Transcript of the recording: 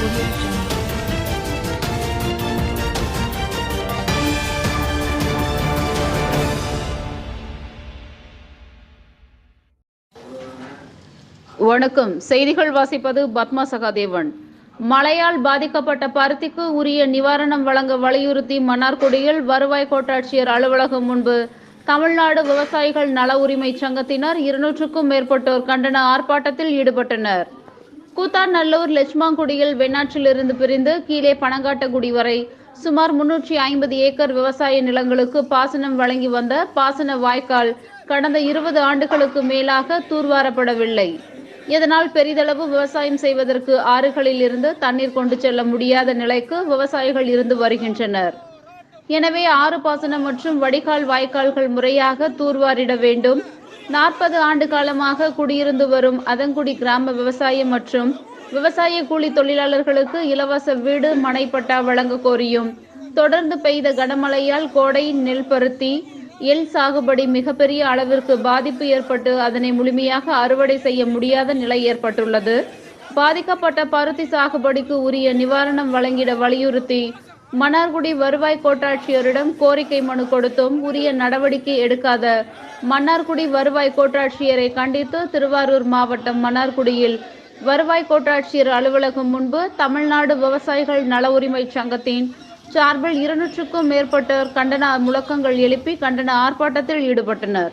வணக்கம். செய்திகள் வாசிப்பது பத்மா சகாதேவன். மழையால் பாதிக்கப்பட்ட பருத்திக்கு உரிய நிவாரணம் வழங்க வலியுறுத்தி மன்னார்குடியில் வருவாய் கோட்டாட்சியர் அலுவலகம் முன்பு தமிழ்நாடு விவசாயிகள் நல உரிமை சங்கத்தினர் இருநூற்றுக்கும் மேற்பட்டோர் கண்டன ஆர்ப்பாட்டத்தில் ஈடுபட்டனர். கூத்தாநல்லூர் லட்சுமாங்குடியில் வெண்ணாற்றிலிருந்து பிரிந்து கீழே பனங்காட்டகுடி வரை சுமார் முன்னூற்றி ஐம்பது ஏக்கர் விவசாய நிலங்களுக்கு பாசனம் வழங்கி வந்த பாசன வாய்க்கால் கடந்த இருபது ஆண்டுகளுக்கு மேலாக தூர்வாரப்படவில்லை. இதனால் பெரிதளவு விவசாயம் செய்வதற்கு ஆறுகளில் இருந்து தண்ணீர் கொண்டு செல்ல முடியாத நிலைக்கு விவசாயிகள் இருந்து வருகின்றனர். எனவே ஆறு பாசனம் மற்றும் வடிகால் வாய்க்கால்கள் முறையாக தூர்வாரிட வேண்டும். நாற்பது ஆண்டு காலமாக குடியிருந்து வரும் அதங்குடி கிராம விவசாயம் மற்றும் விவசாய கூலி தொழிலாளர்களுக்கு இலவச வீடு மனைப்பட்டா வழங்க கோரியும். தொடர்ந்து பெய்த கனமழையால் கோடை நெல் பருத்தி எள் சாகுபடி மிகப்பெரிய அளவிற்கு பாதிப்பு ஏற்பட்டு அதனை முழுமையாக அறுவடை செய்ய முடியாத நிலை ஏற்பட்டுள்ளது. பாதிக்கப்பட்ட பருத்தி சாகுபடிக்கு உரிய நிவாரணம் வழங்கிட வலியுறுத்தி மன்னார்குடி வருவாய் கோட்டாட்சியரிடம் கோரிக்கை மனு கொடுத்தும் உரிய நடவடிக்கை எடுக்காத மன்னார்குடி வருவாய் கோட்டாட்சியரை கண்டித்து திருவாரூர் மாவட்டம் மன்னார்குடியில் வருவாய் கோட்டாட்சியர் அலுவலகம் முன்பு தமிழ்நாடு விவசாயிகள் நல உரிமை சங்கத்தின் சார்பில் இருநூற்றுக்கும் மேற்பட்டோர் கண்டன முழக்கங்கள் எழுப்பி கண்டன ஆர்ப்பாட்டத்தில் ஈடுபட்டனர்.